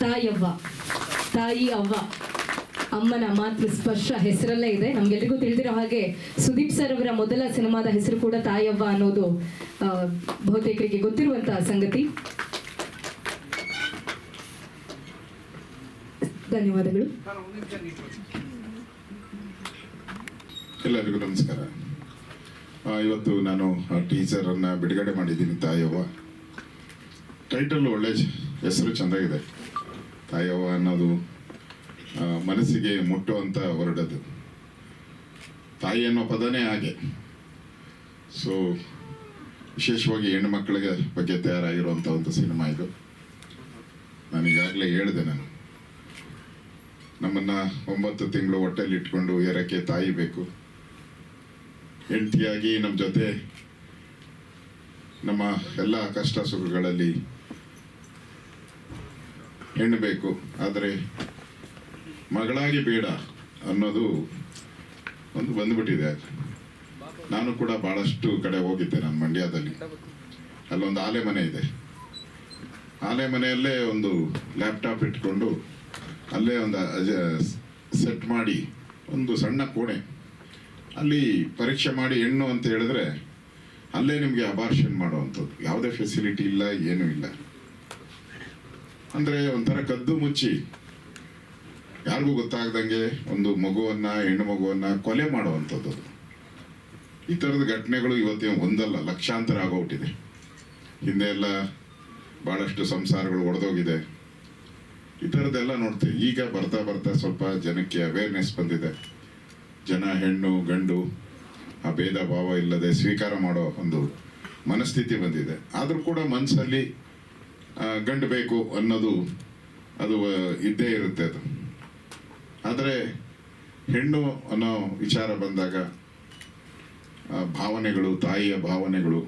ತಾಯವ್ವ, ತಾಯಿ ಅವ್ವ. ಅಮ್ಮನ ಮಾತೃ ಸ್ಪರ್ಶ ಹೆಸರಲ್ಲೇ ಇದೆ. ನಮ್ಗೆಲ್ರಿಗೂ ತಿಳಿದಿರೋ ಹಾಗೆ ಸುದೀಪ್ ಸರ್ ಅವರ ಮೊದಲ ಸಿನಿಮಾದ ಹೆಸರು ಕೂಡ ತಾಯವ್ವ ಅನ್ನೋದು ಬಹುತೇಕರಿಗೆ ಗೊತ್ತಿರುವಂತಹ ಸಂಗತಿ. ಧನ್ಯವಾದಗಳು. ಎಲ್ಲರಿಗೂ ನಮಸ್ಕಾರ. ಇವತ್ತು ನಾನು ಟೀಚರ್ ಅನ್ನ ಬಿಡುಗಡೆ ಮಾಡಿದ್ದೀನಿ ತಾಯವ್ವ. ಟೈಟಲ್ ಒಳ್ಳೆ ಹೆಸರು, ಚೆಂದಾಗಿದೆ. ತಾಯವ್ವ ಅನ್ನೋದು ಮನಸ್ಸಿಗೆ ಮುಟ್ಟುವಂತ ಹೊರಡದು ತಾಯಿ ಅನ್ನೋ ಪದನೇ ಹಾಗೆ. ಸೊ ವಿಶೇಷವಾಗಿ ಹೆಣ್ಣು ಮಕ್ಕಳಿಗೆ ಬಗ್ಗೆ ತಯಾರಾಗಿರುವಂಥ ಒಂದು ಸಿನಿಮಾ ಇದು. ನಾನೀಗಾಗಲೇ ಹೇಳಿದೆ ನಾನು. ನಮ್ಮನ್ನ ಒಂಬತ್ತು ತಿಂಗಳು ಹೊಟ್ಟೆಲಿ ಇಟ್ಕೊಂಡು ಎರಕ್ಕೆ ತಾಯಿ ಬೇಕು. ಹೆಂಡತಿಯಾಗಿ ನಮ್ಮ ಜೊತೆ ನಮ್ಮ ಎಲ್ಲ ಕಷ್ಟ ಸುಖಗಳಲ್ಲಿ ಹೆಣ್ಣು ಬೇಕು ಆದರೆ ಮಗಳಾಗಿ ಬೇಡ ಅನ್ನೋದು ಒಂದು ಬಂದ್ಬಿಟ್ಟಿದೆ. ನಾನು ಕೂಡ ಭಾಳಷ್ಟು ಕಡೆ ಹೋಗಿದ್ದೆ ನಾನು ಮಂಡ್ಯದಲ್ಲಿ. ಅಲ್ಲೊಂದು ಆಲೆ ಮನೆ ಇದೆ. ಆಲೆ ಮನೆಯಲ್ಲೇ ಒಂದು ಲ್ಯಾಪ್ಟಾಪ್ ಇಟ್ಕೊಂಡು ಅಲ್ಲೇ ಒಂದು ಸೆಟ್ ಮಾಡಿ ಒಂದು ಸಣ್ಣ ಕೋಣೆ. ಅಲ್ಲಿ ಪರೀಕ್ಷೆ ಮಾಡಿ ಹೆಣ್ಣು ಅಂತ ಹೇಳಿದ್ರೆ ಅಲ್ಲೇ ನಿಮಗೆ ಅಬಾರ್ಷನ್ ಮಾಡುವಂಥದ್ದು. ಯಾವುದೇ ಫೆಸಿಲಿಟಿ ಇಲ್ಲ, ಏನೂ ಇಲ್ಲ. ಅಂದ್ರೆ ಒಂಥರ ಕದ್ದು ಮುಚ್ಚಿ. ಯಾರಿಗೂ ಗೊತ್ತಾಗ್ದಂಗೆ ಒಂದು ಮಗುವನ್ನ, ಹೆಣ್ಣು ಮಗುವನ್ನ ಕೊಲೆ ಮಾಡುವಂಥದ್ದು. ಈ ಥರದ ಘಟನೆಗಳು ಇವತ್ತಿನ ಒಂದಲ್ಲ, ಲಕ್ಷಾಂತರ ಆಗೋಗ್ಬಿಟ್ಟಿದೆ. ಹಿಂದೆ ಎಲ್ಲ ಬಹಳಷ್ಟು ಸಂಸಾರಗಳು ಒಡೆದೋಗಿದೆ. ಈ ಥರದ್ದೆಲ್ಲ ನೋಡ್ತೀವಿ. ಈಗ ಬರ್ತಾ ಬರ್ತಾ ಸ್ವಲ್ಪ ಜನಕ್ಕೆ ಅವೇರ್ನೆಸ್ ಬಂದಿದೆ. ಜನ, ಹೆಣ್ಣು, ಗಂಡು, ಆ ಭೇದ ಭಾವ ಇಲ್ಲದೆ ಸ್ವೀಕಾರ ಮಾಡೋ ಒಂದು ಮನಸ್ಥಿತಿ ಬಂದಿದೆ. ಆದರೂ ಕೂಡ ಮನಸ್ಸಲ್ಲಿ ಗಂಡು ಬೇಕು ಅನ್ನೋದು ಅದು ಇದ್ದೇ ಇರುತ್ತೆ ಅದು. ಆದರೆ ಹೆಣ್ಣು ಅನ್ನೋ ವಿಚಾರ ಬಂದಾಗ ಭಾವನೆಗಳು, ತಾಯಿಯ ಭಾವನೆಗಳು,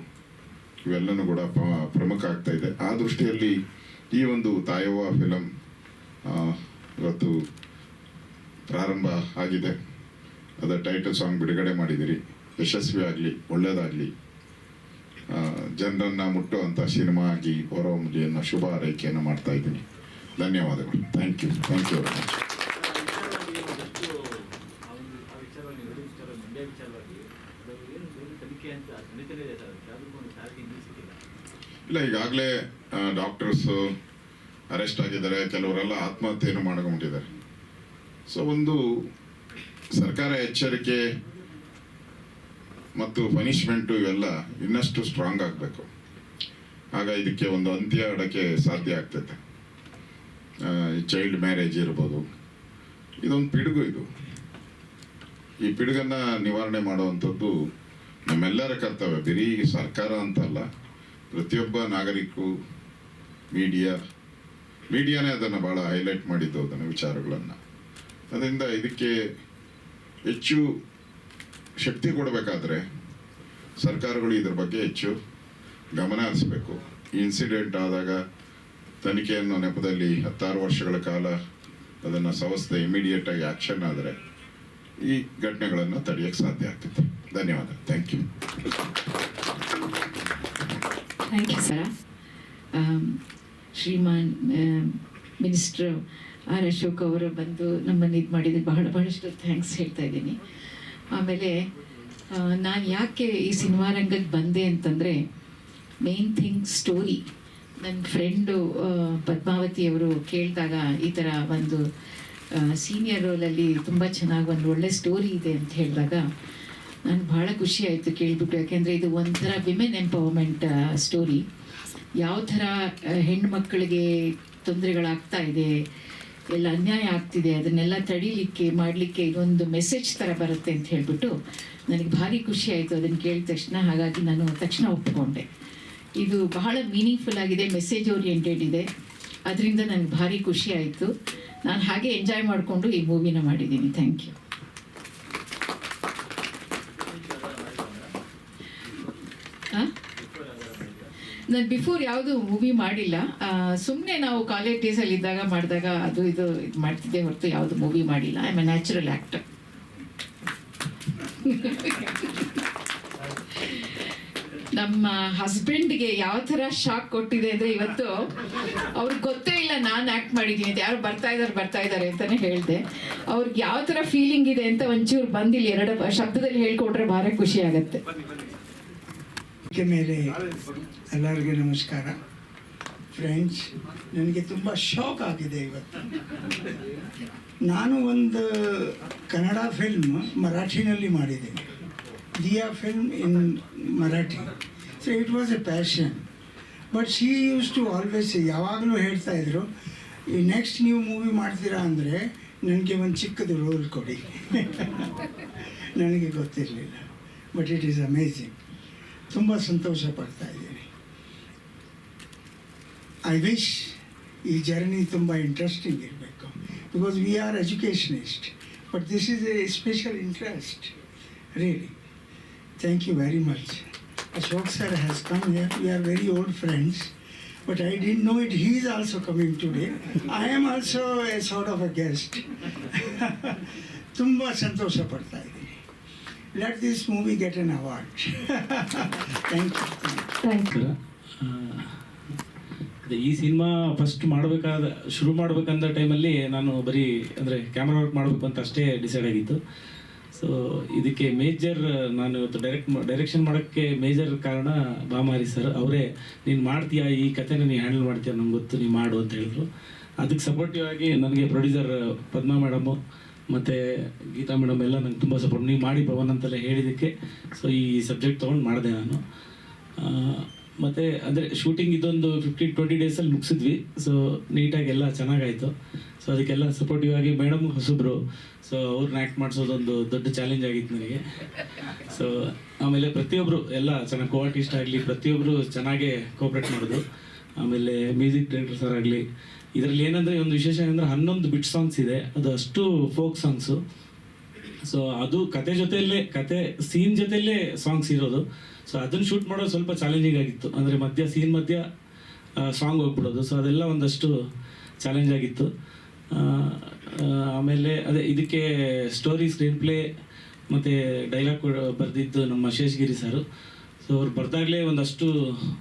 ಇವೆಲ್ಲನೂ ಕೂಡ ಪ್ರ- ಪ್ರಮುಖ ಆಗ್ತಾ ಇದೆ. ಆ ದೃಷ್ಟಿಯಲ್ಲಿ ಈ ಒಂದು ತಾಯವ್ವ ಫಿಲಮ್ ಇವತ್ತು ಪ್ರಾರಂಭ ಆಗಿದೆ. ಅದರ ಟೈಟಲ್ ಸಾಂಗ್ ಬಿಡುಗಡೆ ಮಾಡಿದಿರಿ. ಯಶಸ್ವಿ ಆಗಲಿ ಒಳ್ಳೆಯದಾಗಲಿ ಜನರನ್ನ ಮುಟ್ಟುವಂಥ ಸಿನಿಮಾ ಆಗಿ ಹೊರಹೊಮ್ಮಲಿ ಅನ್ನೋ ಶುಭ ಆರೈಕೆಯನ್ನು ಮಾಡ್ತಾ ಇದ್ದೀನಿ. ಧನ್ಯವಾದಗಳು. Thank you thank you very much ಇಲ್ಲ, ಈಗಾಗಲೇ ಡಾಕ್ಟರ್ಸ್ ಅರೆಸ್ಟ್ ಆಗಿದ್ದಾರೆ. ಕೆಲವರೆಲ್ಲ ಆತ್ಮಹತ್ಯೆಯನ್ನು ಮಾಡ್ಕೊಂಡಿದ್ದಾರೆ. ಸೊ ಒಂದು ಸರ್ಕಾರ ಎಚ್ಚರಿಕೆ ಮತ್ತು ಪನಿಷ್ಮೆಂಟು ಇವೆಲ್ಲ ಇನ್ನಷ್ಟು ಸ್ಟ್ರಾಂಗ್ ಆಗಬೇಕು. ಆಗ ಇದಕ್ಕೆ ಒಂದು ಅಂತ್ಯ ಇಡೋಕ್ಕೆ ಸಾಧ್ಯ ಆಗ್ತೈತೆ. ಚೈಲ್ಡ್ ಮ್ಯಾರೇಜ್ ಇರ್ಬೋದು. ಇದೊಂದು ಪಿಡುಗು ಇದು. ಈ ಪಿಡುಗನ್ನು ನಿವಾರಣೆ ಮಾಡುವಂಥದ್ದು ನಮ್ಮೆಲ್ಲರ ಕರ್ತವ್ಯ. ಬರೀ ಸರ್ಕಾರ ಅಂತಲ್ಲ ಪ್ರತಿಯೊಬ್ಬ ನಾಗರಿಕರು ಮೀಡಿಯಾ ಮೀಡಿಯಾನೇ ಅದನ್ನು ಭಾಳ ಹೈಲೈಟ್ ಮಾಡಿದ್ದು ಅದನ್ನು ವಿಚಾರಗಳನ್ನು. ಅದರಿಂದ ಇದಕ್ಕೆ ಹೆಚ್ಚು ಶಕ್ತಿ ಕೊಡಬೇಕಾದ್ರೆ ಸರ್ಕಾರಗಳು ಇದ್ರ ಬಗ್ಗೆ ಹೆಚ್ಚು ಗಮನ ಹರಿಸಬೇಕು. ಇನ್ಸಿಡೆಂಟ್ ಆದಾಗ ತನಿಖೆಯನ್ನು ನೆಪದಲ್ಲಿ ಹತ್ತಾರು ವರ್ಷಗಳ ಕಾಲ ಅದನ್ನು ಸಂಸ್ಥೆ ಇಮಿಡಿಯೇಟ್ ಆಗಿ ಆಕ್ಷನ್ ಆದರೆ ಈ ಘಟನೆಗಳನ್ನು ತಡೆಯಕ್ಕೆ ಸಾಧ್ಯ ಆಗ್ತೈತೆ ಧನ್ಯವಾದ. Thank you thank you sir Shriman minister R Ashok ಅವರು ಬಂದು ನಮ್ಮನ್ನು ಇದು ಮಾಡಿದ್ದು ಬಹಳ, ಬಹಳಷ್ಟು ಥ್ಯಾಂಕ್ಸ್ ಹೇಳ್ತಾ ಇದ್ದೀನಿ. ಆಮೇಲೆ ನಾನು ಯಾಕೆ ಈ ಸಿನಿಮಾ ರಂಗಕ್ಕೆ ಬಂದೆ ಅಂತಂದರೆ ಮೇನ್ ಥಿಂಗ್ ಸ್ಟೋರಿ ನನ್ನ ಫ್ರೆಂಡು ಪದ್ಮಾವತಿ ಅವರು ಕೇಳಿದಾಗ ಈ ಥರ ಒಂದು ಸೀನಿಯರ್ ರೋಲಲ್ಲಿ ತುಂಬ ಚೆನ್ನಾಗಿ ಒಂದು ಒಳ್ಳೆ ಸ್ಟೋರಿ ಇದೆ ಅಂತ ಹೇಳಿದಾಗ, ನಾನು ಭಾಳ ಖುಷಿ ಆಯಿತು ಕೇಳಿಬಿಟ್ಟು. ಯಾಕೆಂದರೆ ಇದು ಒಂಥರ ವಿಮೆನ್ ಎಂಪವರ್ಮೆಂಟ್ ಸ್ಟೋರಿ ಯಾವ ಥರ ಹೆಣ್ಮಕ್ಳಿಗೆ ತೊಂದರೆಗಳಾಗ್ತಾ ಇದೆ ಎಲ್ಲ ಅನ್ಯಾಯ ಆಗ್ತಿದೆ, ಅದನ್ನೆಲ್ಲ ತಡೀಲಿಕ್ಕೆ, ಮಾಡಲಿಕ್ಕೆ ಇದೊಂದು ಮೆಸೇಜ್ ಥರ ಬರುತ್ತೆ ಅಂತ ಹೇಳಿಬಿಟ್ಟು ನನಗೆ ಭಾರಿ ಖುಷಿ ಆಯಿತು ಅದನ್ನು ಕೇಳಿದ ತಕ್ಷಣ. ಹಾಗಾಗಿ ನಾನು ತಕ್ಷಣ ಒಪ್ಪಿಕೊಂಡೆ ಇದು ಬಹಳ ಮೀನಿಂಗ್ಫುಲ್ ಆಗಿದೆ ಮೆಸೇಜ್ ಓರಿಯೆಂಟೆಡ್ ಇದೆ. ಅದರಿಂದ ನನಗೆ ಭಾರಿ ಖುಷಿ ಆಯಿತು. ನಾನು ಹಾಗೆ ಎಂಜಾಯ್ ಮಾಡಿಕೊಂಡು ಈ ಮೂವಿನ ಮಾಡಿದ್ದೀನಿ. ಥ್ಯಾಂಕ್ ಯು ನಾನು ಬಿಫೋರ್ ಯಾವುದು ಮೂವಿ ಮಾಡಿಲ್ಲ. ಸುಮ್ಮನೆ ನಾವು ಕಾಲೇಜ್ ಡೇಸಲ್ಲಿ ಇದ್ದಾಗ ಮಾಡಿದಾಗ ಅದು ಇದು ಇದು ಮಾಡ್ತಿದ್ದೆ ಹೊರತು ಯಾವುದು ಮೂವಿ ಮಾಡಿಲ್ಲ. I am a natural actor ನಮ್ಮ ಹಸ್ಬೆಂಡ್ಗೆ ಯಾವ ಥರ ಶಾಕ್ ಕೊಟ್ಟಿದೆ ಅಂದರೆ ಇವತ್ತು ಅವ್ರಿಗೆ ಗೊತ್ತೇ ಇಲ್ಲ ನಾನು ಆ್ಯಕ್ಟ್ ಮಾಡಿದ್ದೀನಿ ಅಂತ. ಯಾರು ಬರ್ತಾ ಇದ್ದಾರೆ ಬರ್ತಾ ಇದ್ದಾರೆ ಅಂತಲೇ ಹೇಳಿದೆ. ಅವ್ರಿಗೆ ಯಾವ ಥರ ಫೀಲಿಂಗ್ ಇದೆ ಅಂತ ಒಂಚೂರು ಬಂದಿಲ್ಲ ಎರಡು ಶಬ್ದದಲ್ಲಿ ಹೇಳ್ಕೊಟ್ರೆ ಭಾರಿ ಖುಷಿ ಆಗುತ್ತೆ. ಮೇಲೆ ಎಲ್ಲರಿಗೂ ನಮಸ್ಕಾರ. ಫ್ರೆಂಡ್ಸ್ ನನಗೆ ತುಂಬ ಶಾಕ್ ಆಗಿದೆ ಇವತ್ತು. ನಾನು ಒಂದು ಕನ್ನಡ ಫಿಲ್ಮ್ ಮರಾಠಿನಲ್ಲಿ ಮಾಡಿದ್ದೀನಿ did a film in Marathi. So it was a passion but she used to always ಯಾವಾಗಲೂ ಹೇಳ್ತಾ ಇದ್ರು, ಈ ನೆಕ್ಸ್ಟ್ ನೀವು ಮೂವಿ ಮಾಡ್ತೀರಾ ಅಂದರೆ ನನಗೆ ಒಂದು ಚಿಕ್ಕದು ರೋಲ್ ಕೊಡಿ. ನನಗೆ ಗೊತ್ತಿರಲಿಲ್ಲ. ಬಟ್ ಇಟ್ ಈಸ್ ಅಮೇಝಿಂಗ್ ತುಂಬ ಸಂತೋಷ ಪಡ್ತಾ ಇದ್ದೀನಿ. ಐ ವಿಶ್ ಈ ಜರ್ನಿ ತುಂಬ ಇಂಟ್ರೆಸ್ಟಿಂಗ್ ಇರಬೇಕು. Because we are educationist but this is a special interest really thank you very much Ashok sir has come here we are very old friends but I didn't know it he is also coming today I am also a sort of a guest ತುಂಬ ಸಂತೋಷ ಪಡ್ತಾ ಇದ್ದೀನಿ. Let this movie get an award. Thank you. Thank you. ಆ, ಅದೇ ಈ cinema first ಮಾಡಬೇಕಾದ ಶುರು ಮಾಡಬೇಕಂದ ಟೈಮಲ್ಲಿ ನಾನು ಬರೀ ಅಂದರೆ ಕ್ಯಾಮ್ರಾ ವರ್ಕ್ ಮಾಡಬೇಕು ಅಂತ ಅಷ್ಟೇ ಡಿಸೈಡ್ ಆಗಿತ್ತು ಸೊ ಇದಕ್ಕೆ ಮೇಜರ್ ನಾನು ಇವತ್ತು ಡೈರೆಕ್ಟ್ ಡೈರೆಕ್ಷನ್ ಮಾಡೋಕ್ಕೆ ಮೇಜರ್ ಕಾರಣ ಬಾಮಾರಿ ಸರ್ ಅವರೇ ನೀನು ಮಾಡ್ತೀಯಾ ಈ ಕಥೆನ ನೀನು ಹ್ಯಾಂಡಲ್ ಮಾಡ್ತೀಯ ನಂಗೆ ಗೊತ್ತು ನೀನು ಮಾಡು ಅಂತ ಹೇಳಿದ್ರು ಅದಕ್ಕೆ ಸಪೋರ್ಟಿವ್ ಆಗಿ ನನಗೆ ಪ್ರೊಡ್ಯೂಸರ್ ಪದ್ಮಾ ಮೇಡಮು ಮತ್ತು ಗೀತಾ ಮೇಡಮ್ ಎಲ್ಲ ನಂಗೆ ತುಂಬ ಸಪೋರ್ಟ್ ನೀವು ಮಾಡಿ ಪವನ್ ಅಂತೆಲ್ಲ ಹೇಳಿದ್ದಕ್ಕೆ. ಸೊ ಈ ಸಬ್ಜೆಕ್ಟ್ ತೊಗೊಂಡು ಮಾಡಿದೆ ನಾನು. ಮತ್ತು ಅಂದರೆ ಶೂಟಿಂಗ್ ಇದೊಂದು ಫಿಫ್ಟೀನ್ ಟ್ವೆಂಟಿ ಡೇಸಲ್ಲಿ ಮುಗಿಸಿದ್ವಿ. ಸೊ ನೀಟಾಗಿ ಎಲ್ಲ ಚೆನ್ನಾಗಾಯಿತು. ಸೊ ಅದಕ್ಕೆಲ್ಲ ಸಪೋರ್ಟಿವ್ ಆಗಿ ಮೇಡಮ್ ಹೊಸಬ್ರು. ಸೊ ಅವ್ರನ್ನ ಆ್ಯಕ್ಟ್ ಮಾಡಿಸೋದೊಂದು ದೊಡ್ಡ ಚಾಲೆಂಜ್ ಆಗಿತ್ತು ನನಗೆ. ಸೊ ಆಮೇಲೆ ಪ್ರತಿಯೊಬ್ಬರು ಎಲ್ಲ ಚೆನ್ನಾಗಿ ಕೋ ಆರ್ಟಿಸ್ಟ್ ಆಗಲಿ ಪ್ರತಿಯೊಬ್ಬರು ಚೆನ್ನಾಗೇ ಕೋಪ್ರೇಟ್ ಮಾಡೋದು. ಆಮೇಲೆ ಮ್ಯೂಸಿಕ್ ಡೈರೆಕ್ಟರ್ ಸರ್ ಆಗಲಿ ಇದರಲ್ಲಿ ಏನಂದರೆ ಒಂದು ವಿಶೇಷ ಏನಂದರೆ, ಹನ್ನೊಂದು ಬಿಟ್ ಸಾಂಗ್ಸ್ ಇದೆ. ಅದು ಅಷ್ಟು ಫೋಕ್ ಸಾಂಗ್ಸು ಸೊ ಅದು ಕತೆ ಜೊತೆಯಲ್ಲೇ, ಕತೆ ಸೀನ್ ಜೊತೆಯಲ್ಲೇ ಸಾಂಗ್ಸ್ ಇರೋದು. ಸೊ ಅದನ್ನು ಶೂಟ್ ಮಾಡೋದು ಸ್ವಲ್ಪ ಚಾಲೆಂಜಿಂಗ್ ಆಗಿತ್ತು. ಅಂದರೆ ಮಧ್ಯ ಸೀನ್ ಮಧ್ಯ ಸಾಂಗ್ ಹೋಗ್ಬಿಡೋದು. ಸೊ ಅದೆಲ್ಲ ಒಂದಷ್ಟು ಚಾಲೆಂಜ್ ಆಗಿತ್ತು. ಆಮೇಲೆ ಅದೇ ಇದಕ್ಕೆ ಸ್ಟೋರಿ ಸ್ಕ್ರೀನ್ ಪ್ಲೇ ಮತ್ತು ಡೈಲಾಗ್ ಬರೆದಿದ್ದು ನಮ್ಮ ಶೇಷಗಿರಿ ಸರು ಸೊ ಅವ್ರು ಬರ್ದಾಗಲೇ ಒಂದಷ್ಟು,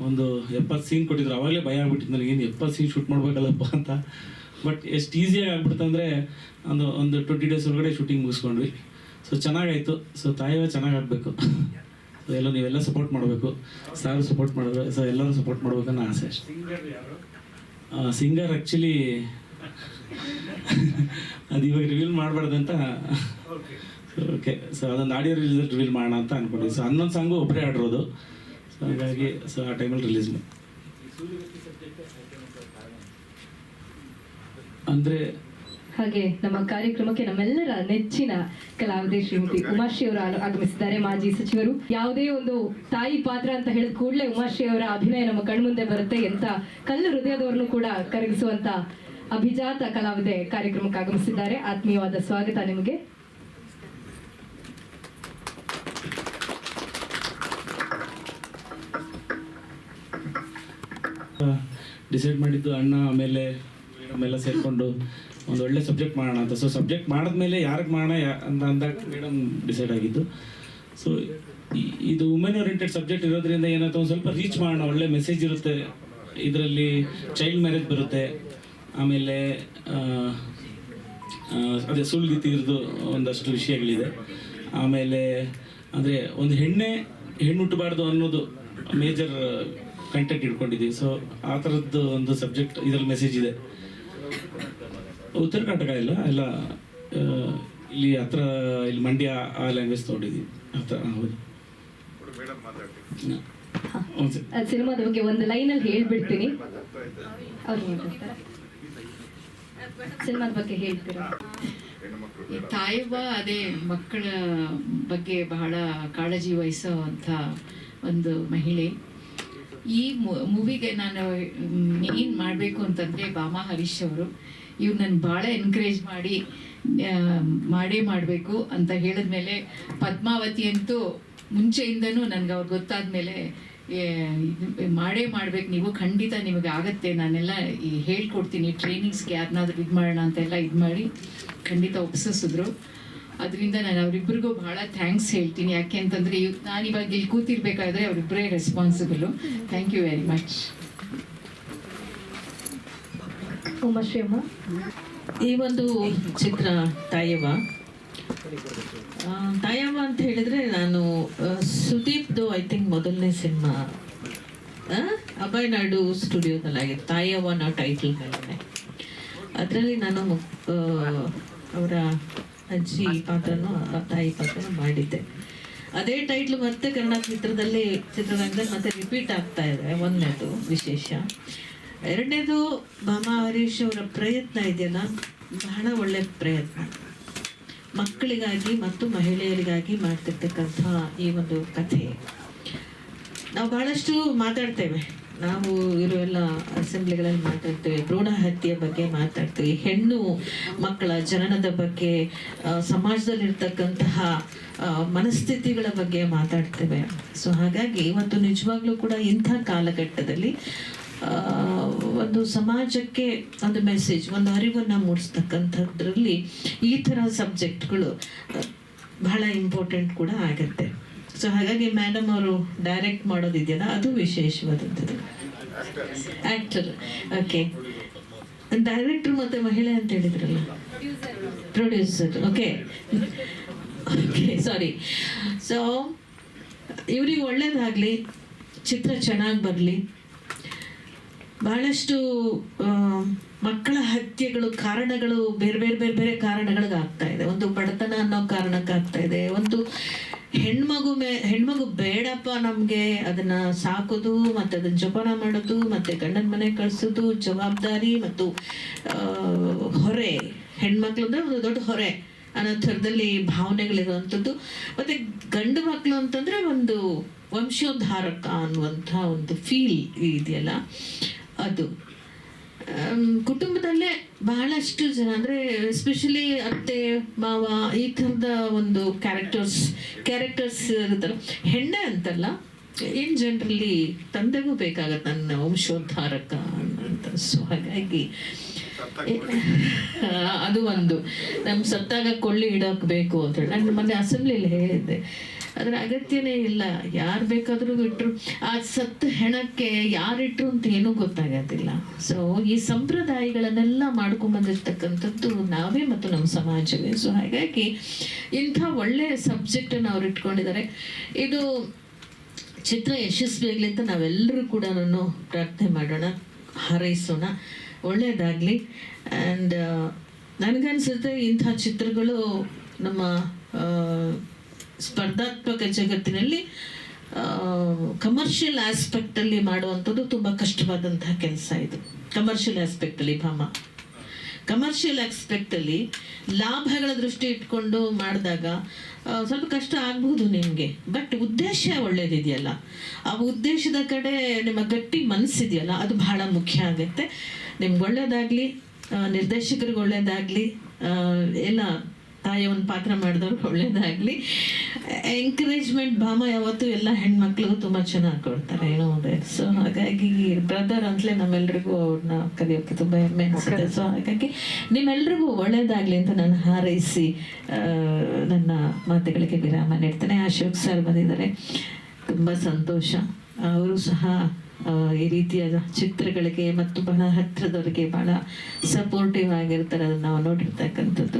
ಒಂದು ಎಪ್ಪತ್ತು ಸೀನ್ ಕೊಟ್ಟಿದ್ರು. ಅವಾಗಲೇ ಭಯ ಆಗ್ಬಿಟ್ಟಿತ್ತು ನನಗೇನು ಎಪ್ಪತ್ತು ಸೀನ್ ಶೂಟ್ ಮಾಡ್ಬೇಕಲ್ಲಪ್ಪ ಅಂತ. ಬಟ್ ಎಷ್ಟು ಈಸಿಯಾಗಿ ಆಗ್ಬಿಡ್ತಂದರೆ ಒಂದು ಒಂದು ಟ್ವೆಂಟಿ ಡೇಸ್ ಒಳಗಡೆ ಶೂಟಿಂಗ್ ಮುಗಿಸ್ಕೊಂಡ್ವಿ. ಸೊ ಚೆನ್ನಾಗಾಯಿತು. ಸೊ ತಾಯಿಯೇ ಚೆನ್ನಾಗಿ ಆಗಬೇಕು. ಸೊ ಎಲ್ಲ ನೀವೆಲ್ಲ ಸಪೋರ್ಟ್ ಮಾಡಬೇಕು. ಸಾರು ಸಪೋರ್ಟ್ ಮಾಡಿದ್ರೆ ಸೊ ಎಲ್ಲರೂ ಸಪೋರ್ಟ್ ಮಾಡ್ಬೇಕನ್ನೋ ಆಸೆ ಅಷ್ಟೇ. ಸಿಂಗರ್ ಆ್ಯಕ್ಚುಲಿ ಅದು ಇವಾಗ reveal ಮಾಡಬಾರ್ದಂತ okay so audio release reveal ಮಾಡೋಣ ಅಂತ ಅನ್ಕೊಂಡಿದ್ವಿ ಸೊ ಹನ್ನೊಂದು ಸಾಂಗು ಒಬ್ಬರೇ ಆಡಿರೋದು ಸೊ ಹಾಗಾಗಿ ಸೊ ಆ ಟೈಮಲ್ಲಿ ರಿಲೀಸ್ ಅಂದರೆ ಹಾಗೆ ನಮ್ಮ ಕಾರ್ಯಕ್ರಮಕ್ಕೆ ನಮ್ಮೆಲ್ಲರ ನೆಚ್ಚಿನ ಕಲಾವಿದೆ ಶ್ರೀಮತಿ ಉಮಾಶ್ರೀ ಅವರು ಆಗ- ಆಗಮಿಸಿದ್ದಾರೆ. ಮಾಜಿ ಸಚಿವರು, ಯಾವುದೇ ಒಂದು ತಾಯಿ ಪಾತ್ರ ಅಂತ ಹೇಳಿದ ಕೂಡಲೇ ಉಮಾಶ್ರೀ ಅವರ ಅಭಿನಯ ನಮ್ಮ ಕಣ್ಮುಂದೆ ಬರುತ್ತೆ ಎಂತ ಕಲ್ಲು ಹೃದಯದವರನ್ನು ಕೂಡ ಕರಗಿಸುವಂತ ಅಭಿಜಾತ ಕಲಾವಿದೆ ಕಾರ್ಯಕ್ರಮಕ್ಕೆ ಆಗಮಿಸಿದ್ದಾರೆ. ಆತ್ಮೀಯವಾದ ಸ್ವಾಗತ ನಿಮಗೆ. ಡಿಸೈಡ್ ಮಾಡಿದ್ದು ಅಣ್ಣ ಆಮೇಲೆ ಮೇಡಮ್ ಎಲ್ಲ ಸೇರಿಕೊಂಡು ಒಂದು ಒಳ್ಳೆ ಸಬ್ಜೆಕ್ಟ್ ಮಾಡೋಣ ಅಂತ. ಸೊ ಸಬ್ಜೆಕ್ಟ್ ಮಾಡಿದ್ಮೇಲೆ ಯಾರಿಗೆ ಮಾಡೋಣ ಅಂತ ಅಂದಾಗ ಮೇಡಮ್ ಡಿಸೈಡ್ ಆಗಿದ್ದು. ಸೊ ಇದು ವುಮೆನ್ ಓರಿಯೆಂಟೆಡ್ ಸಬ್ಜೆಕ್ಟ್ ಇರೋದ್ರಿಂದ ಏನಾಯ್ತು? ಒಂದು ಸ್ವಲ್ಪ ರೀಚ್ ಮಾಡೋಣ. ಒಳ್ಳೆ ಮೆಸೇಜ್ ಇರುತ್ತೆ. ಇದರಲ್ಲಿ ಚೈಲ್ಡ್ ಮ್ಯಾರೇಜ್ ಬರುತ್ತೆ. ಆಮೇಲೆ ಅದೇ ಸುಳ್ಳು ಒಂದಷ್ಟು ವಿಷಯಗಳಿದೆ. ಆಮೇಲೆ, ಅಂದರೆ ಒಂದು ಹೆಣ್ಣೆ ಹೆಣ್ಣು ಹುಟ್ಟಬಾರ್ದು ಅನ್ನೋದು ಮೇಜರ್ ಕಂಟೆಂಟ್ ಇಟ್ಕೊಂಡಿದ್ದೀವಿ ಸೊ ಆ ಥರದ್ದು ಒಂದು ಸಬ್ಜೆಕ್ಟ್ ಇದರಲ್ಲಿ ಮೆಸೇಜ್ ಇದೆ. ಉತ್ತರ ಕರ್ನಾಟಕ ಇಲ್ಲ ಎಲ್ಲ ಇಲ್ಲಿ ಹತ್ರ ಇಲ್ಲಿ ಮಂಡ್ಯ ಆ ಲ್ಯಾಂಗ್ವೇಜ್ ತೊಗೊಂಡಿದ್ದೀವಿ ಹತ್ರ ಹೌದು. ಸಿನಿಮಾದ ಬಗ್ಗೆ ಒಂದು ಲೈನಲ್ಲಿ ಹೇಳ್ಬಿಡ್ತೀನಿ. ಅವ್ರು ಸಿನಿಮಾದ ಬಗ್ಗೆ ಹೇಳ್ತೀರಾ? ಈ ತಾಯವ್ವ ಅದೇ ಮಕ್ಕಳ ಬಗ್ಗೆ ಬಹಳ ಕಾಳಜಿ ವಹಿಸೋ ಅಂಥ ಒಂದು ಮಹಿಳೆ. ಈ ಮೂವಿಗೆ ನಾನು ಏನು ಮಾಡಬೇಕು ಅಂತಂದರೆ ಬಾಮಾ ಹರೀಶ್ ಅವರು, ಇವ್ರು ನನ್ನ ಭಾಳ ಎನ್ಕರೇಜ್ ಮಾಡಿ ಮಾಡೇ ಮಾಡಬೇಕು ಅಂತ ಹೇಳಿದ್ಮೇಲೆ ಪದ್ಮಾವತಿ ಅಂತೂ ಮುಂಚೆಯಿಂದನೂ ನನಗೆ ಅವ್ರು ಗೊತ್ತಾದ ಮೇಲೆ ಮಾಡೇ ಮಾಡ್ಬೇಕು, ನೀವು ಖಂಡಿತ ನಿಮಗೆ ಆಗತ್ತೆ, ನಾನೆಲ್ಲ ಹೇಳ್ಕೊಡ್ತೀನಿ ಟ್ರೈನಿಂಗ್ಸ್ಗೆ ಯಾರನ್ನಾದ್ರೂ ಇದು ಮಾಡೋಣ ಅಂತೆಲ್ಲ ಇದು ಮಾಡಿ ಖಂಡಿತ ಒಪ್ಸಿಸಿದ್ರು. ಅದರಿಂದ ನಾನು ಅವರಿಬ್ಬರಿಗೂ ಬಹಳ ಥ್ಯಾಂಕ್ಸ್ ಹೇಳ್ತೀನಿ. ಯಾಕೆ ಅಂತಂದರೆ ನಾನು ಇವಾಗ ಇಲ್ಲಿ ಕೂತಿರ್ಬೇಕಾದ್ರೆ ಅವರಿಬ್ಬರೇ responsible thank you very much Umashree ಅಮ್ಮ ಈ ಒಂದು ಚಿತ್ರ ತಾಯವ್ವ. ತಾಯಮ್ಮ ತಾಯವ್ವ ಅಂತ ಹೇಳಿದ್ರೆ ನಾನು ಸುದೀಪ್ ಸುದೀಪ್ದು ಐ ಥಿಂಕ್ ಮೊದಲನೇ ಸಿನಿಮಾ. ಅಭಯ್ ನಾಯ್ಡು ಸ್ಟುಡಿಯೋದಲ್ಲಾಗಿ ತಾಯವ್ವ ನಾವು ಟೈಟಲ್ ಮೇಲೆ ಅದರಲ್ಲಿ ನಾನು ಅವರ ಅಜ್ಜಿ ಪಾತ್ರನೂ ತಾಯಿ ಪಾತ್ರನೂ ಮಾಡಿದ್ದೆ. ಅದೇ ಟೈಟ್ಲ್ ಮತ್ತೆ ಕನ್ನಡ ಚಿತ್ರದಲ್ಲಿ ಚಿತ್ರರಂಗದಲ್ಲಿ ಮತ್ತೆ ರಿಪೀಟ್ ಆಗ್ತಾ ಇದೆ. ಒಂದನೇದು ವಿಶೇಷ. ಎರಡನೇದು ಭಾಮಾ ಹರೀಶ್ ಅವರ ಪ್ರಯತ್ನ ಇದೆಯಲ್ಲ? ಬಹಳ ಒಳ್ಳೆ ಪ್ರಯತ್ನ. ಮಕ್ಕಳಿಗಾಗಿ ಮತ್ತು ಮಹಿಳೆಯರಿಗಾಗಿ ಮಾಡ್ತಿರ್ತಕ್ಕಂಥ ಈ ಒಂದು ಕಥೆ. ನಾವು ಬಹಳಷ್ಟು ಮಾತಾಡ್ತೇವೆ. ನಾವು ಇರೋ ಎಲ್ಲ ಅಸೆಂಬ್ಲಿಗಳಲ್ಲಿ ಮಾತಾಡ್ತೇವೆ. ಭ್ರೂಣ ಹತ್ಯೆ ಬಗ್ಗೆ ಮಾತಾಡ್ತೀವಿ. ಹೆಣ್ಣು ಮಕ್ಕಳ ಜನನದ ಬಗ್ಗೆ ಸಮಾಜದಲ್ಲಿರ್ತಕ್ಕಂತಹ ಮನಸ್ಥಿತಿಗಳ ಬಗ್ಗೆ ಮಾತಾಡ್ತೇವೆ. ಸೊ ಹಾಗಾಗಿ ಇವತ್ತು ನಿಜವಾಗ್ಲೂ ಕೂಡ ಇಂಥ ಕಾಲಘಟ್ಟದಲ್ಲಿ ಒಂದು ಸಮಾಜಕ್ಕೆ ಒಂದು ಮೆಸೇಜ್ ಒಂದು ಅರಿವನ್ನು ಮೂಡಿಸ್ತಕ್ಕಂಥದ್ರಲ್ಲಿ ಈ ಥರ ಸಬ್ಜೆಕ್ಟ್ಗಳು ಬಹಳ ಇಂಪಾರ್ಟೆಂಟ್ ಕೂಡ ಆಗುತ್ತೆ. ಸೊ ಹಾಗಾಗಿ ಮ್ಯಾಡಮ್ ಅವರು ಡೈರೆಕ್ಟ್ ಮಾಡೋದಿದೆಯಲ್ಲ ಅದು ವಿಶೇಷವಾದದ್ದು ಆಕ್ಟರ್ ಓಕೆ ಡೈರೆಕ್ಟರ್ ಮತ್ತೆ ಮಹಿಳೆ ಅಂತ ಹೇಳಿದ್ರಲ್ಲ? Producer okay okay sorry so ಇವ್ರಿಗೆ ಒಳ್ಳೇದಾಗಲಿ, ಚಿತ್ರ ಚೆನ್ನಾಗಿ ಬರಲಿ. ಬಹಳಷ್ಟು ಮಕ್ಕಳ ಹತ್ಯೆಗಳು, ಕಾರಣಗಳು ಬೇರೆ ಬೇರೆ ಬೇರೆ ಬೇರೆ ಕಾರಣಗಳಿಗೆ ಆಗ್ತಾ ಇದೆ. ಒಂದು ಬಡತನ ಅನ್ನೋ ಕಾರಣಕ್ಕೆ ಆಗ್ತಾ ಇದೆ. ಒಂದು ಹೆಣ್ಮಗು ಮೇ, ಹೆಣ್ಮಗು ಬೇಡಪ್ಪ ನಮಗೆ. ಅದನ್ನ ಸಾಕೋದು, ಮತ್ತೆ ಅದನ್ನ ಜೋಪಾನ ಮಾಡೋದು, ಮತ್ತೆ ಗಂಡನ ಮನೆ ಕಳ್ಸೋದು, ಜವಾಬ್ದಾರಿ ಮತ್ತು ಹೊರೆ. ಹೆಣ್ಮಕ್ಳು ಅಂದ್ರೆ ಒಂದು ದೊಡ್ಡ ಹೊರೆ. ಅನ್ನೋ ಥರದಲ್ಲಿ ಭಾವನೆಗಳಿರುವಂಥದ್ದು. ಮತ್ತೆ ಗಂಡು ಮಕ್ಕಳು ಅಂತಂದ್ರೆ ಒಂದು ವಂಶೋದ್ಧಾರಕ ಅನ್ನುವಂಥ ಒಂದು ಫೀಲ್ ಇದೆಯಲ್ಲ? ಅದು. ಕುಟುಂಬದಲ್ಲೇ ಬಹಳಷ್ಟು ಜನ ಅಂದರೆ ಎಸ್ಪೆಷಲಿ ಅತ್ತೆ ಮಾವ ಈ ಥರದ ಒಂದು ಕ್ಯಾರೆಕ್ಟರ್ಸ್ ಕ್ಯಾರೆಕ್ಟರ್ಸ್ ಇರುತ್ತಲ್ಲ. ಹೆಣ್ಣೆ ಅಂತಲ್ಲ ಇನ್ ಜನರಲಿ ತಂದೆಗೂ ಬೇಕಾಗತ್ತೆ ನನ್ನ ವಂಶೋದ್ಧಾರಕ ಅಂತ. ಸೊ ಹಾಗಾಗಿ ಅದು ಒಂದು. ನಮ್ಮ ಸತ್ತಾಗ ಕೊಳ್ಳಿ ಇಡೋಕ್ ಬೇಕು ಅಂತ ಹೇಳಿ. ನಾನು ಮೊನ್ನೆ ಅಸೆಂಬ್ಲಿಯಲ್ಲಿ ಹೇಳಿದ್ದೆ. ಅದ್ರ ಅಗತ್ಯನೇ ಇಲ್ಲ. ಯಾರು ಬೇಕಾದ್ರೂ ಇಟ್ಟರು ಆ ಸತ್ತ ಹೆಣಕ್ಕೆ ಯಾರಿಟ್ರು ಅಂತ ಏನೂ ಗೊತ್ತಾಗೋದಿಲ್ಲ. ಸೊ ಈ ಸಂಪ್ರದಾಯಗಳನ್ನೆಲ್ಲ ಮಾಡ್ಕೊಂಡ್ಬಂದಿರ್ತಕ್ಕಂಥದ್ದು ನಾವೇ ಮತ್ತು ನಮ್ಮ ಸಮಾಜವೇ. ಸೊ ಹಾಗಾಗಿ ಇಂಥ ಒಳ್ಳೆ ಸಬ್ಜೆಕ್ಟನ್ನು ಅವ್ರು ಇಟ್ಕೊಂಡಿದ್ದಾರೆ. ಇದು ಚಿತ್ರ ಯಶಸ್ವಿಯಾಗಲಿ ಅಂತ ನಾವೆಲ್ಲರೂ ಕೂಡ ಪ್ರಾರ್ಥನೆ ಮಾಡೋಣ, ಹಾರೈಸೋಣ. ಒಳ್ಳೆಯದಾಗಲಿ. ಆ್ಯಂಡ್ ನನಗನ್ಸುತ್ತೆ ಇಂಥ ಚಿತ್ರಗಳು ನಮ್ಮ ಸ್ಪರ್ಧಾತ್ಮಕ ಜಗತ್ತಿನಲ್ಲಿ ಕಮರ್ಷಿಯಲ್ ಆಸ್ಪೆಕ್ಟಲ್ಲಿ ಮಾಡುವಂಥದ್ದು ತುಂಬ ಕಷ್ಟವಾದಂತಹ ಕೆಲಸ ಇದು. ಕಮರ್ಷಿಯಲ್ ಆಸ್ಪೆಕ್ಟಲ್ಲಿ ಭಾಮ. ಕಮರ್ಷಿಯಲ್ ಆಸ್ಪೆಕ್ಟಲ್ಲಿ ಲಾಭಗಳ ದೃಷ್ಟಿ ಇಟ್ಕೊಂಡು ಮಾಡಿದಾಗ ಸ್ವಲ್ಪ ಕಷ್ಟ ಆಗ್ಬಹುದು ನಿಮಗೆ. ಬಟ್ ಉದ್ದೇಶ ಒಳ್ಳೇದಿದೆಯಲ್ಲ. ಆ ಉದ್ದೇಶದ ಕಡೆ ನಿಮ್ಮ ಗಟ್ಟಿ ಮನಸ್ಸಿದೆಯಲ್ಲ ಅದು ಬಹಳ ಮುಖ್ಯ ಆಗುತ್ತೆ. ನಿಮ್ಗೆ ಒಳ್ಳೇದಾಗಲಿ ನಿರ್ದೇಶಕರಿಗೆ ಒಳ್ಳೇದಾಗಲಿ ಎಲ್ಲ ತಾಯಿಯ ಒಂದು ಪಾತ್ರ ಮಾಡಿದವ್ರು ಒಳ್ಳೇದಾಗಲಿ. ಎಂಕರೇಜ್ಮೆಂಟ್ ಭಾಮ ಯಾವತ್ತೂ ಎಲ್ಲ ಹೆಣ್ಮಕ್ಳಿಗೂ ತುಂಬ ಚೆನ್ನಾಗಿ ಕೊಡ್ತಾರೆ ಏನೋ ಇದೆ ಸೊ ಹಾಗಾಗಿ ಬ್ರದರ್ ಅಂತಲೇ ನಮ್ಮೆಲ್ರಿಗೂ ಅವ್ರನ್ನ ಕರೆಯೋಕ್ಕೆ ತುಂಬ ಹೆಮ್ಮೆ ಅನಿಸುತ್ತೆ. ಸೊ ಹಾಗಾಗಿ ನಿಮ್ಮೆಲ್ರಿಗೂ ಒಳ್ಳೇದಾಗಲಿ ಅಂತ ನಾನು ಹಾರೈಸಿ ನನ್ನ ಮಾತುಗಳಿಗೆ ವಿರಾಮ ನೀಡ್ತೇನೆ. ಅಶೋಕ್ ಸರ್ ಬಂದಿದ್ದಾರೆ. ತುಂಬ ಸಂತೋಷ. ಅವರು ಸಹ ಈ ರೀತಿಯ ಚಿತ್ರಗಳಿಗೆ ಮತ್ತು ಬಹಳ ಹತ್ತಿರದವರಿಗೆ ಬಹಳ ಸಪೋರ್ಟಿವ್ ಆಗಿರ್ತಾರೆ ಅದನ್ನು ನಾವು ನೋಡಿರ್ತಕ್ಕಂಥದ್ದು.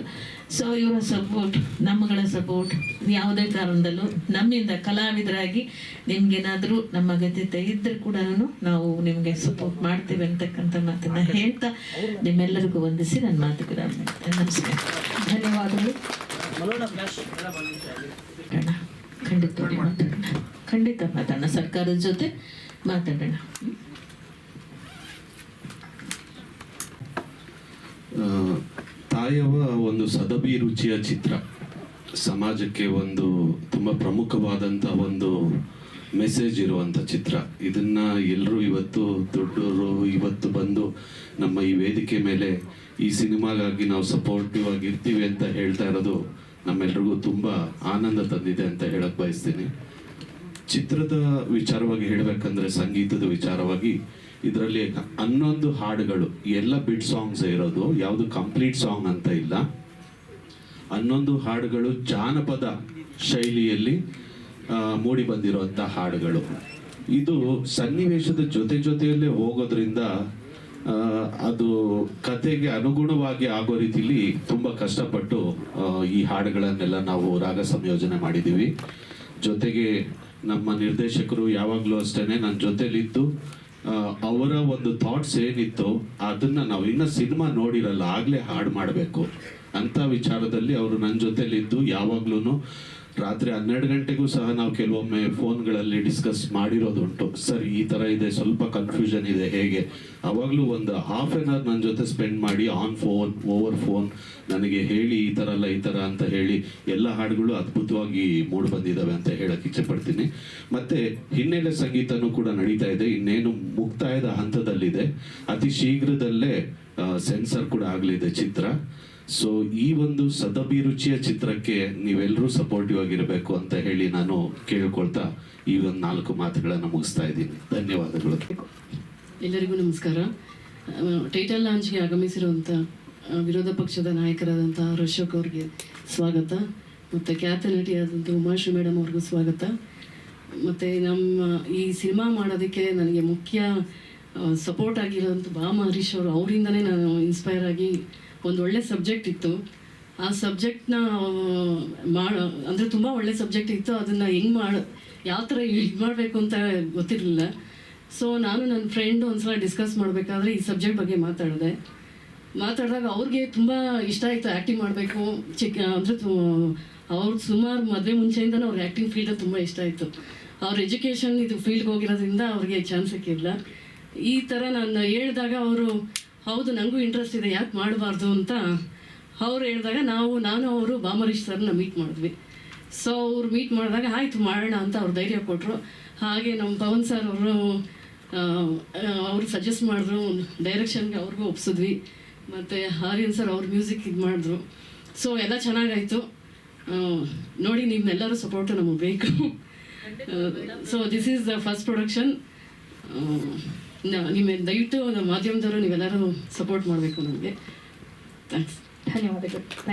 ಸೊ ಇವರ ಸಪೋರ್ಟ್ ನಮ್ಮಗಳ ಸಪೋರ್ಟ್ ಯಾವುದೇ ಕಾರಣದಲ್ಲೂ ನಮ್ಮಿಂದ ಕಲಾವಿದರಾಗಿ ನಿಮ್ಗೇನಾದರೂ ನಮ್ಮ ಅಗತ್ಯತೆ ಇದ್ದರೂ ಕೂಡ ನಾವು ನಿಮಗೆ ಸಪೋರ್ಟ್ ಮಾಡ್ತೇವೆ ಅಂತಕ್ಕಂಥ ಮಾತನ್ನ ಹೇಳ್ತಾ ನಿಮ್ಮೆಲ್ಲರಿಗೂ ವಂದಿಸಿ ನನ್ನ ಮಾತು ಕೂಡ. ನಮಸ್ಕಾರ. ಧನ್ಯವಾದಗಳು. ಖಂಡಿತವಾಗಿ ಮಾತಾಡೋಣ. ಖಂಡಿತ ಮಾತಾಡೋಣ. ಸರ್ಕಾರದ ಜೊತೆ ಮಾತಾಡೋಣ. ಆ, ತಾಯವ ಒಂದು ಸದಬಿ ರುಚಿಯ ಚಿತ್ರ. ಸಮಾಜಕ್ಕೆ ಒಂದು ತುಂಬ ಪ್ರಮುಖವಾದಂಥ ಒಂದು ಮೆಸೇಜ್ ಇರುವಂಥ ಚಿತ್ರ. ಇದನ್ನ ಎಲ್ಲರೂ ಇವತ್ತು ದೊಡ್ಡವರು ಇವತ್ತು ಬಂದು ನಮ್ಮ ಈ ವೇದಿಕೆ ಮೇಲೆ ಈ ಸಿನಿಮಾಗಾಗಿ ನಾವು ಸಪೋರ್ಟಿವ್ ಆಗಿರ್ತೀವಿ ಅಂತ ಹೇಳ್ತಾ ಇರೋದು ನಮ್ಮೆಲ್ರಿಗೂ ತುಂಬ ಆನಂದ ತಂದಿದೆ ಅಂತ ಹೇಳಕ್ ಬಯಸ್ತೀನಿ. ಚಿತ್ರದ ವಿಚಾರವಾಗಿ ಹೇಳಬೇಕಂದ್ರೆ ಸಂಗೀತದ ವಿಚಾರವಾಗಿ ಇದರಲ್ಲಿ ಹನ್ನೊಂದು ಹಾಡುಗಳು, ಎಲ್ಲ ಬಿಟ್ ಸಾಂಗ್ಸ್ ಇರೋದು, ಯಾವುದು ಕಂಪ್ಲೀಟ್ ಸಾಂಗ್ ಅಂತ ಇಲ್ಲ. ಹನ್ನೊಂದು ಹಾಡುಗಳು ಜಾನಪದ ಶೈಲಿಯಲ್ಲಿ ಮೂಡಿ ಬಂದಿರುವಂಥ ಹಾಡುಗಳು. ಇದು ಸನ್ನಿವೇಶದ ಜೊತೆ ಜೊತೆಯಲ್ಲೇ ಹೋಗೋದ್ರಿಂದ ಅದು ಕತೆಗೆ ಅನುಗುಣವಾಗಿ ಆಗೋ ರೀತಿಲಿ ತುಂಬಾ ಕಷ್ಟಪಟ್ಟು ಈ ಹಾಡುಗಳನ್ನೆಲ್ಲ ನಾವು ರಾಗ ಸಂಯೋಜನೆ ಮಾಡಿದ್ದೀವಿ. ಜೊತೆಗೆ ನಮ್ಮ ನಿರ್ದೇಶಕರು ಯಾವಾಗಲೂ ಅಷ್ಟೇನೆ ನನ್ನ ಜೊತೆಲಿದ್ದು ಅವರ ಒಂದು ಥಾಟ್ಸ್ ಏನಿತ್ತು ಅದನ್ನ ನಾವು ಇನ್ನ ಸಿನಿಮಾ ನೋಡಿರಲ್ಲ, ಆಗ್ಲೇ ಹಾಡು ಮಾಡಬೇಕು ಅಂತ ವಿಚಾರದಲ್ಲಿ ಅವರು ನನ್ನ ಜೊತೆಲಿದ್ದು ಯಾವಾಗ್ಲೂ ರಾತ್ರಿ ಹನ್ನೆರಡು ಗಂಟೆಗೂ ಸಹ ನಾವು ಕೆಲವೊಮ್ಮೆ ಫೋನ್ಗಳಲ್ಲಿ ಡಿಸ್ಕಸ್ ಮಾಡಿರೋದುಂಟು. ಸರ್, ಈ ತರ ಇದೆ, ಸ್ವಲ್ಪ ಕನ್ಫ್ಯೂಷನ್ ಇದೆ, ಹೇಗೆ? ಅವಾಗಲೂ ಒಂದು ಹಾಫ್ ಆನ್ ಅವರ್ ನನ್ನ ಜೊತೆ ಸ್ಪೆಂಡ್ ಮಾಡಿ ಆನ್ ಫೋನ್ ಓವರ್ ಫೋನ್ ನನಗೆ ಹೇಳಿ ಈ ಥರ ಅಲ್ಲ, ಈ ತರ ಅಂತ ಹೇಳಿ ಎಲ್ಲ ಹಾಡುಗಳು ಅದ್ಭುತವಾಗಿ ಮೂಡಿ ಬಂದಿದ್ದಾವೆ ಅಂತ ಹೇಳಕ್ ಇಚ್ಛೆ ಪಡ್ತೀನಿ. ಮತ್ತೆ ಹಿನ್ನೆಲೆ ಸಂಗೀತನೂ ಕೂಡ ನಡೀತಾ ಇದೆ. ಇನ್ನೇನು ಮುಕ್ತಾಯದ ಹಂತದಲ್ಲಿದೆ. ಅತಿ ಶೀಘ್ರದಲ್ಲೇ ಸೆನ್ಸರ್ ಕೂಡ ಆಗಲಿದೆ ಚಿತ್ರ. ಸೊ ಈ ಒಂದು ಸದಭಿರುಚಿಯ ಚಿತ್ರಕ್ಕೆ ನೀವೆಲ್ಲರೂ ಸಪೋರ್ಟಿವ್ ಆಗಿರಬೇಕು ಅಂತ ಹೇಳಿ ನಾನು ಕೇಳ್ಕೊಳ್ತಾ ಈ ಒಂದು ನಾಲ್ಕು ಮಾತುಗಳನ್ನು ಮುಗಿಸ್ತಾ ಇದ್ದೀನಿ. ಧನ್ಯವಾದಗಳು. ಎಲ್ಲರಿಗೂ ನಮಸ್ಕಾರ. ಟೈಟಲ್ ಲಾಂಚ್ಗೆ ಆಗಮಿಸಿರುವಂಥ ವಿರೋಧ ಪಕ್ಷದ ನಾಯಕರಾದಂಥ ರಶೋಕ್ ಅವರಿಗೆ ಸ್ವಾಗತ. ಮತ್ತು ಖ್ಯಾತ ನಟಿಯಾದಂಥ ಉಮಾಶ್ರೀ ಮೇಡಮ್ ಅವ್ರಿಗೂ ಸ್ವಾಗತ. ಮತ್ತು ನಮ್ಮ ಈ ಸಿನಿಮಾ ಮಾಡೋದಕ್ಕೆ ನನಗೆ ಮುಖ್ಯ ಸಪೋರ್ಟ್ ಆಗಿರೋಂಥ ಬಾ ಮಹರೀಶ್ ಅವರು ಅವರಿಂದನೇ ನಾನು ಇನ್ಸ್ಪೈರ್ ಆಗಿ ಒಂದು ಒಳ್ಳೆ ಸಬ್ಜೆಕ್ಟ್ ಇತ್ತು. ಆ ಸಬ್ಜೆಕ್ಟ್ನ ಮಾಡೋ, ಅಂದರೆ ತುಂಬ ಒಳ್ಳೆ ಸಬ್ಜೆಕ್ಟ್ ಇತ್ತು. ಅದನ್ನು ಹೆಂಗೆ ಮಾಡ, ಯಾವ ಥರ ಇದು ಮಾಡಬೇಕು ಅಂತ ಗೊತ್ತಿರಲಿಲ್ಲ. ಸೊ ನಾನು ನನ್ನ ಫ್ರೆಂಡ್ ಒಂದ್ಸಲ ಡಿಸ್ಕಸ್ ಮಾಡಬೇಕಾದ್ರೆ ಈ ಸಬ್ಜೆಕ್ಟ್ ಬಗ್ಗೆ ಮಾತಾಡಿದೆ. ಮಾತಾಡಿದಾಗ ಅವ್ರಿಗೆ ತುಂಬ ಇಷ್ಟ ಆಯಿತು ಆ್ಯಕ್ಟಿಂಗ್ ಮಾಡಬೇಕು. ಚಿಕ್ಕ, ಅಂದರೆ ಅವ್ರು ಸುಮಾರು ಮದುವೆ ಮುಂಚೆಯಿಂದನೂ ಅವ್ರ ಆ್ಯಕ್ಟಿಂಗ್ ಫೀಲ್ಡಲ್ಲಿ ತುಂಬ ಇಷ್ಟ ಆಯಿತು. ಅವ್ರ ಎಜುಕೇಷನ್ ಇದು ಫೀಲ್ಡ್ಗೆ ಹೋಗಿರೋದ್ರಿಂದ ಅವ್ರಿಗೆ ಚಾನ್ಸ್ ಸಿಕ್ಕಿಲ್ಲ ಈ ಥರ ನಾನು ಹೇಳಿದಾಗ ಅವರು ಹೌದು ನನಗೂ ಇಂಟ್ರೆಸ್ಟ್ ಇದೆ ಯಾಕೆ ಮಾಡಬಾರ್ದು? ಅಂತ ಅವ್ರು ಹೇಳಿದಾಗ ನಾವು ನಾನು ಅವರು ಬಾಮರೀಶ್ ಸರ್ನ ಮೀಟ್ ಮಾಡಿದ್ವಿ. ಸೊ ಅವ್ರು ಮೀಟ್ ಮಾಡಿದಾಗ ಆಯಿತು ಮಾಡೋಣ ಅಂತ ಅವ್ರು ಧೈರ್ಯ ಕೊಟ್ಟರು ಹಾಗೆ ನಮ್ಮ ಪವನ್ ಸರ್ ಅವರು ಅವರು ಸಜೆಸ್ಟ್ ಮಾಡಿದ್ರು ಡೈರೆಕ್ಷನ್ಗೆ ಅವ್ರಿಗೂ ಒಪ್ಸಿದ್ವಿ. ಮತ್ತು ಆರ್ಯನ್ ಸರ್ ಅವ್ರ ಮ್ಯೂಸಿಕ್ ಇದು ಮಾಡಿದ್ರು. ಸೊ ಎಲ್ಲ ಚೆನ್ನಾಗಾಯಿತು. ನೋಡಿ ನಿಮ್ಮೆಲ್ಲರೂ ಸಪೋರ್ಟು ನಮಗೆ ಬೇಕು. So this is the first production ನಿಮ್ಮ ದಯವಿಟ್ಟು ಮಾಧ್ಯಮದವರು ನೀವೆಲ್ಲರೂ ಸಪೋರ್ಟ್ ಮಾಡಬೇಕು ನಮಗೆ. ಥ್ಯಾಂಕ್ಸ್ ಧನ್ಯವಾದಗಳು.